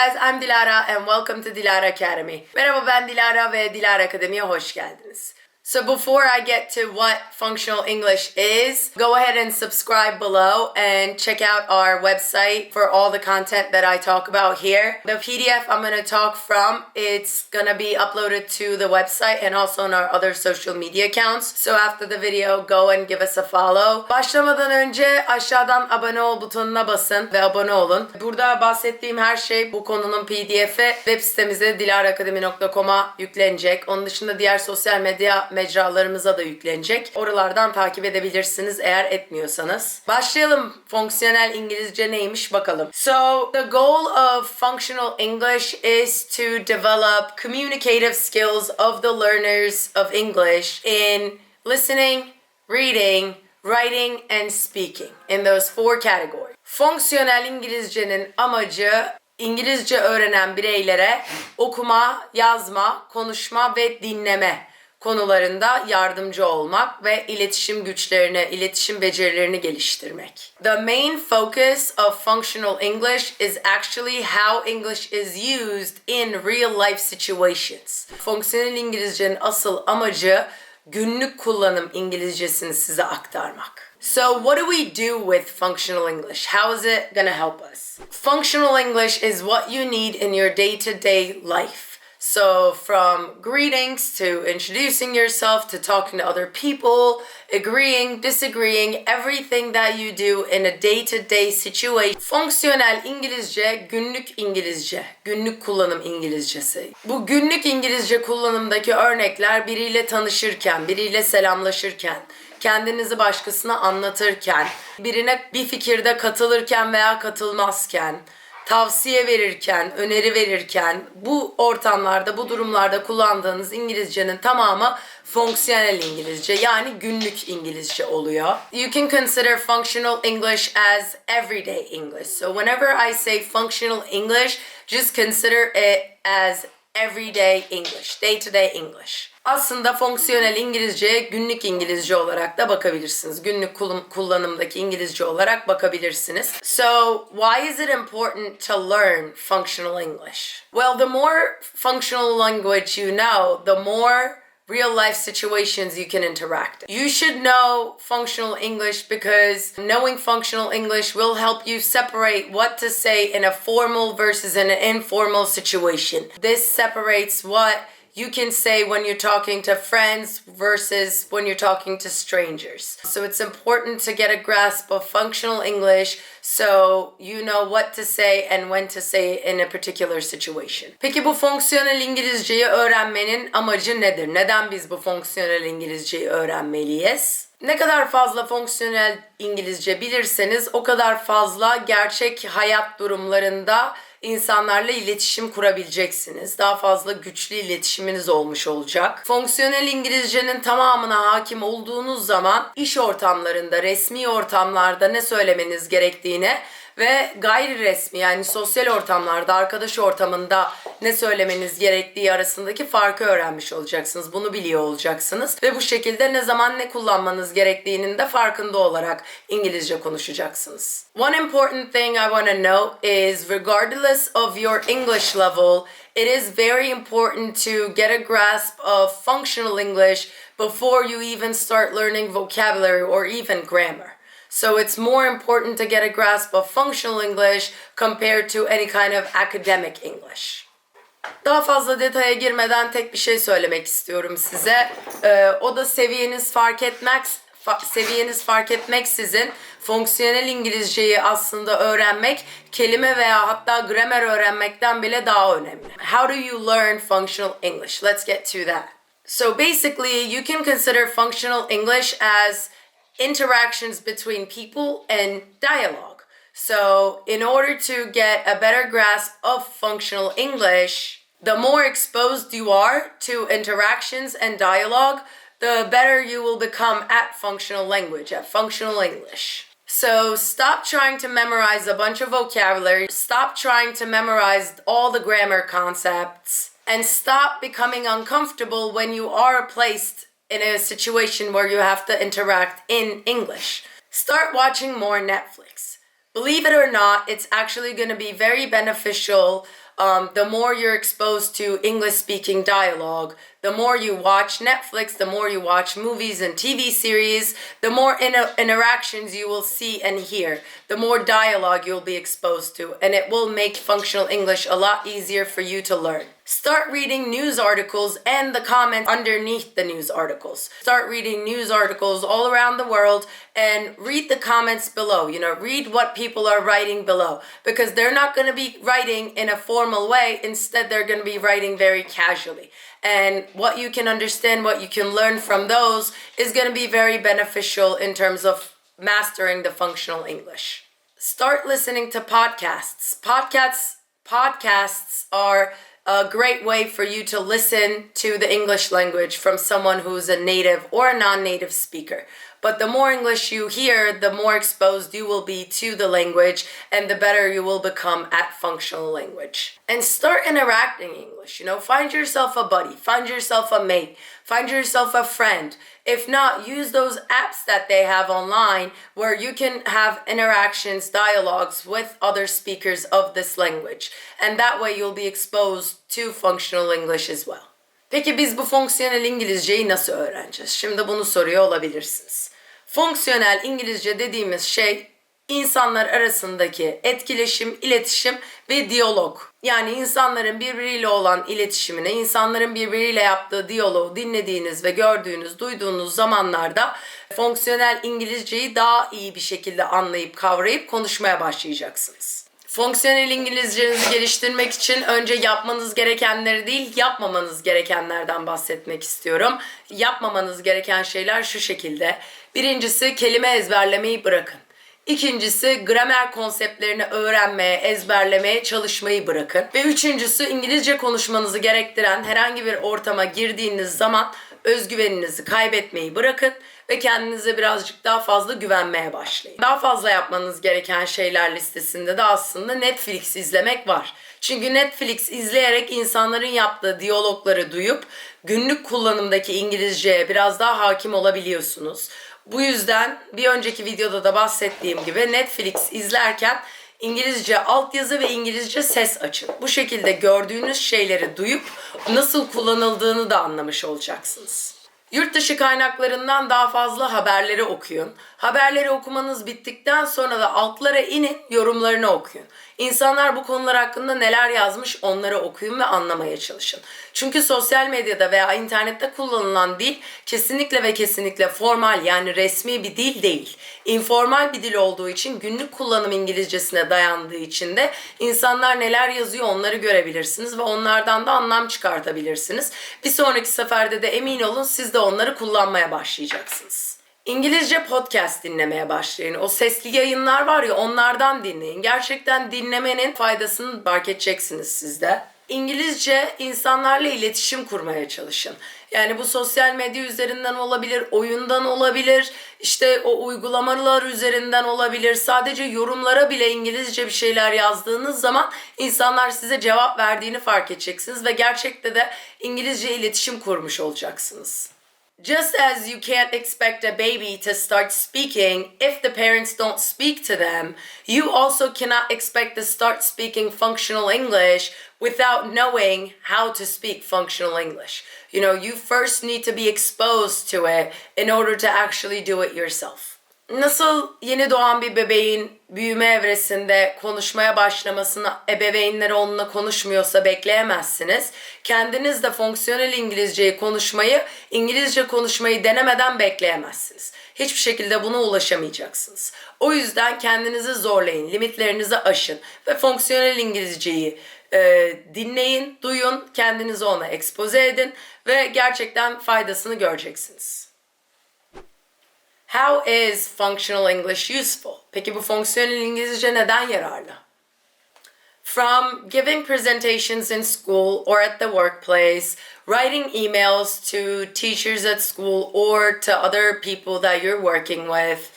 guys, I'm Dilara and welcome to Dilara Academy. Merhaba ben Dilara ve Dilara Akademi'ye hoş geldiniz. So before I get to what functional English is, go ahead and subscribe below and check out our website for all the content that I talk about here. The PDF I'm going to talk from, it's going to be uploaded to the website and also on our other social media accounts. So after the video, go and give us a follow. Başlamadan önce aşağıdan abone ol butonuna basın ve abone olun. Burada bahsettiğim her şey bu konunun PDF'i web sitemize dilarakademi.com'a yüklenecek. Onun dışında diğer sosyal medya mecralarımıza da yüklenecek. Oralardan takip edebilirsiniz eğer etmiyorsanız. Başlayalım. Fonksiyonel İngilizce neymiş bakalım. So, the goal of functional English is to develop communicative skills of the learners of English in listening, reading, writing and speaking in those four categories. Fonksiyonel İngilizcenin amacı İngilizce öğrenen bireylere okuma, yazma, konuşma ve dinleme konularında yardımcı olmak ve iletişim güçlerini, iletişim becerilerini geliştirmek. The main focus of functional English is actually how English is used in real life situations. Fonksiyonel İngilizcenin asıl amacı günlük kullanım İngilizcesini size aktarmak. So what do we do with functional English? How is it going to help us? Functional English is what you need in your day-to-day life. So, from greetings to introducing yourself to talking to other people, agreeing, disagreeing, everything that you do in a day to day situation. Fonksiyonel İngilizce, günlük İngilizce, günlük kullanım İngilizcesi. Bu günlük İngilizce kullanımdaki örnekler biriyle tanışırken, biriyle selamlaşırken, kendinizi başkasına anlatırken, birine bir fikirde katılırken veya katılmazken, tavsiye verirken, öneri verirken bu ortamlarda, bu durumlarda kullandığınız İngilizcenin tamamı fonksiyonel İngilizce yani günlük İngilizce oluyor. You can consider functional English as everyday English. So whenever I say functional English, just consider it as everyday English, day to day English. Aslında fonksiyonel İngilizceye günlük İngilizce olarak da bakabilirsiniz. Günlük kullan- kullanımdaki İngilizce olarak bakabilirsiniz. So, why is it important to learn functional English? Well, the more functional language you know, the more real life situations you can interact. You should know functional English because knowing functional English will help you separate what to say in a formal versus an informal situation. This separates what you can say when you're talking to friends versus when you're talking to strangers. So it's important to get a grasp of functional English so you know what to say and when to say it in a particular situation. Peki bu fonksiyonel İngilizceyi öğrenmenin amacı nedir? Neden biz bu fonksiyonel İngilizceyi öğrenmeliyiz? Ne kadar fazla fonksiyonel İngilizce bilirseniz o kadar fazla gerçek hayat durumlarında insanlarla iletişim kurabileceksiniz. Daha fazla güçlü iletişiminiz olmuş olacak. Fonksiyonel İngilizcenin tamamına hakim olduğunuz zaman iş ortamlarında, resmi ortamlarda ne söylemeniz gerektiğini ve gayri resmi yani sosyal ortamlarda, arkadaş ortamında ne söylemeniz gerektiği arasındaki farkı öğrenmiş olacaksınız. Bunu biliyor olacaksınız ve bu şekilde ne zaman ne kullanmanız gerektiğinin de farkında olarak İngilizce konuşacaksınız. One important thing I want to note is regardless of your English level, it is very important to get a grasp of functional English before you even start learning vocabulary or even grammar. So it's more important to get a grasp of functional English compared to any kind of academic English. Daha fazla detaya girmeden tek bir şey söylemek istiyorum size. Ee, o da seviyeniz fark etmez fa- seviyeniz fark etmeksizin fonksiyonel İngilizceyi aslında öğrenmek kelime veya hatta gramer öğrenmekten bile daha önemli. How do you learn functional English? Let's get to that. So basically, you can consider functional English as interactions between people and dialogue. So, in order to get a better grasp of functional English, the more exposed you are to interactions and dialogue, the better you will become at functional language, at functional English. So stop trying to memorize a bunch of vocabulary, stop trying to memorize all the grammar concepts, and stop becoming uncomfortable when you are placed in a situation where you have to interact in English. Start watching more Netflix. Believe it or not, it's actually going to be very beneficial um, the more you're exposed to English speaking dialogue, the more you watch Netflix, the more you watch movies and TV series, the more inter- interactions you will see and hear, the more dialogue you'll be exposed to, and it will make functional English a lot easier for you to learn. Start reading news articles and the comments underneath the news articles. Start reading news articles all around the world and read the comments below. You know, read what people are writing below because they're not going to be writing in a formal way. Instead, they're going to be writing very casually. And what you can understand, what you can learn from those is going to be very beneficial in terms of mastering the functional English. Start listening to podcasts. Podcasts podcasts are a great way for you to listen to the English language from someone who's a native or a non native speaker. But the more English you hear, the more exposed you will be to the language and the better you will become at functional language. And start interacting English. You know, find yourself a buddy, find yourself a mate, find yourself a friend. If not, use those apps that they have online where you can have interactions, dialogues with other speakers of this language. And that way you'll be exposed to functional English as well. Peki biz bu fonksiyonel İngilizceyi nasıl öğreneceğiz? Şimdi bunu soruyor olabilirsiniz. Fonksiyonel İngilizce dediğimiz şey insanlar arasındaki etkileşim, iletişim ve diyalog. Yani insanların birbiriyle olan iletişimini, insanların birbiriyle yaptığı diyaloğu dinlediğiniz ve gördüğünüz, duyduğunuz zamanlarda fonksiyonel İngilizceyi daha iyi bir şekilde anlayıp kavrayıp konuşmaya başlayacaksınız. Fonksiyonel İngilizcenizi geliştirmek için önce yapmanız gerekenleri değil, yapmamanız gerekenlerden bahsetmek istiyorum. Yapmamanız gereken şeyler şu şekilde. Birincisi kelime ezberlemeyi bırakın. İkincisi gramer konseptlerini öğrenmeye, ezberlemeye çalışmayı bırakın. Ve üçüncüsü İngilizce konuşmanızı gerektiren herhangi bir ortama girdiğiniz zaman özgüveninizi kaybetmeyi bırakın ve kendinize birazcık daha fazla güvenmeye başlayın. Daha fazla yapmanız gereken şeyler listesinde de aslında Netflix izlemek var. Çünkü Netflix izleyerek insanların yaptığı diyalogları duyup günlük kullanımdaki İngilizceye biraz daha hakim olabiliyorsunuz. Bu yüzden bir önceki videoda da bahsettiğim gibi Netflix izlerken İngilizce altyazı ve İngilizce ses açın. Bu şekilde gördüğünüz şeyleri duyup nasıl kullanıldığını da anlamış olacaksınız. Yurt dışı kaynaklarından daha fazla haberleri okuyun. Haberleri okumanız bittikten sonra da altlara inin, yorumlarını okuyun. İnsanlar bu konular hakkında neler yazmış onları okuyun ve anlamaya çalışın. Çünkü sosyal medyada veya internette kullanılan dil kesinlikle ve kesinlikle formal yani resmi bir dil değil. Informal bir dil olduğu için günlük kullanım İngilizcesine dayandığı için de insanlar neler yazıyor onları görebilirsiniz ve onlardan da anlam çıkartabilirsiniz. Bir sonraki seferde de emin olun siz de onları kullanmaya başlayacaksınız. İngilizce podcast dinlemeye başlayın. O sesli yayınlar var ya onlardan dinleyin. Gerçekten dinlemenin faydasını fark edeceksiniz siz de. İngilizce insanlarla iletişim kurmaya çalışın. Yani bu sosyal medya üzerinden olabilir, oyundan olabilir, işte o uygulamalar üzerinden olabilir. Sadece yorumlara bile İngilizce bir şeyler yazdığınız zaman insanlar size cevap verdiğini fark edeceksiniz ve gerçekte de İngilizce iletişim kurmuş olacaksınız. Just as you can't expect a baby to start speaking if the parents don't speak to them, you also cannot expect to start speaking functional English without knowing how to speak functional English. You know, you first need to be exposed to it in order to actually do it yourself. Nasıl yeni doğan bir bebeğin büyüme evresinde konuşmaya başlamasını ebeveynleri onunla konuşmuyorsa bekleyemezsiniz. Kendiniz de fonksiyonel İngilizceyi konuşmayı, İngilizce konuşmayı denemeden bekleyemezsiniz. Hiçbir şekilde buna ulaşamayacaksınız. O yüzden kendinizi zorlayın, limitlerinizi aşın ve fonksiyonel İngilizceyi e, dinleyin, duyun, kendinizi ona ekspoze edin ve gerçekten faydasını göreceksiniz. How is functional English useful? Peki bu fonksiyonel İngilizce neden yararlı? From giving presentations in school or at the workplace, writing emails to teachers at school or to other people that you're working with,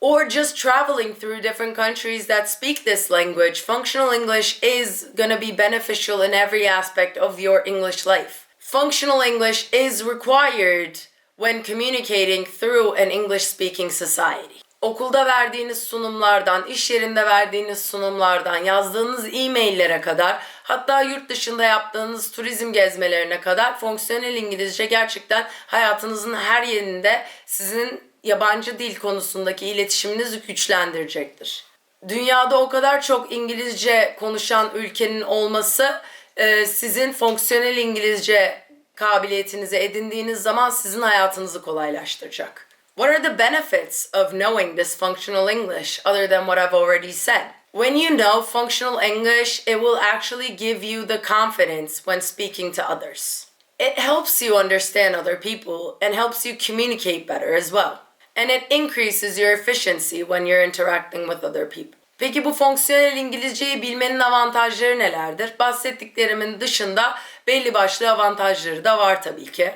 or just traveling through different countries that speak this language, functional English is going to be beneficial in every aspect of your English life. Functional English is required when communicating through an English speaking society. okulda verdiğiniz sunumlardan, iş yerinde verdiğiniz sunumlardan, yazdığınız e-maillere kadar, hatta yurt dışında yaptığınız turizm gezmelerine kadar fonksiyonel İngilizce gerçekten hayatınızın her yerinde sizin yabancı dil konusundaki iletişiminizi güçlendirecektir. Dünyada o kadar çok İngilizce konuşan ülkenin olması e, sizin fonksiyonel İngilizce kabiliyetinizi edindiğiniz zaman sizin hayatınızı kolaylaştıracak. What are the benefits of knowing this functional English other than what I've already said? When you know functional English, it will actually give you the confidence when speaking to others. It helps you understand other people and helps you communicate better as well. And it increases your efficiency when you're interacting with other people. Peki bu fonksiyonel İngilizceyi bilmenin avantajları nelerdir? Bahsettiklerimin dışında belli başlı avantajları da var tabii ki.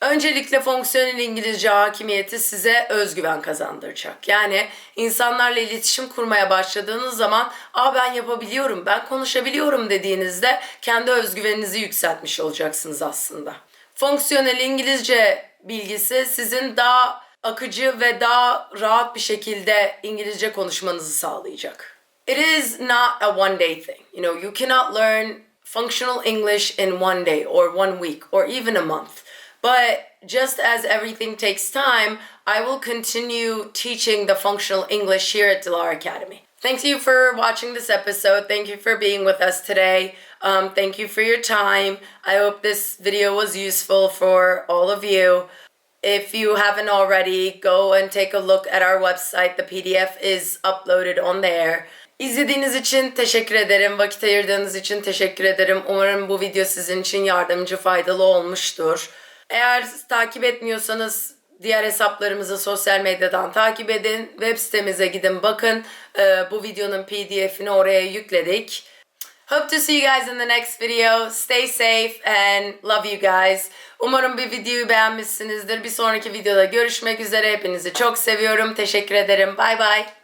Öncelikle fonksiyonel İngilizce hakimiyeti size özgüven kazandıracak. Yani insanlarla iletişim kurmaya başladığınız zaman "Aa ben yapabiliyorum, ben konuşabiliyorum." dediğinizde kendi özgüveninizi yükseltmiş olacaksınız aslında. Fonksiyonel İngilizce bilgisi sizin daha akıcı ve daha rahat bir şekilde İngilizce konuşmanızı sağlayacak. It is not a one day thing. You know, you cannot learn functional English in one day or one week or even a month. But just as everything takes time, I will continue teaching the functional English here at Delar Academy. Thank you for watching this episode. Thank you for being with us today. Um, thank you for your time. I hope this video was useful for all of you. If you haven't already, go and take a look at our website. The PDF is uploaded on there. İzlediğiniz için teşekkür ederim. Vakit ayırdığınız için teşekkür ederim. Umarım bu video sizin için yardımcı, faydalı olmuştur. Eğer takip etmiyorsanız diğer hesaplarımızı sosyal medyadan takip edin. Web sitemize gidin bakın. Ee, bu videonun pdf'ini oraya yükledik. Hope to see you guys in the next video. Stay safe and love you guys. Umarım bir videoyu beğenmişsinizdir. Bir sonraki videoda görüşmek üzere. Hepinizi çok seviyorum. Teşekkür ederim. Bye bye.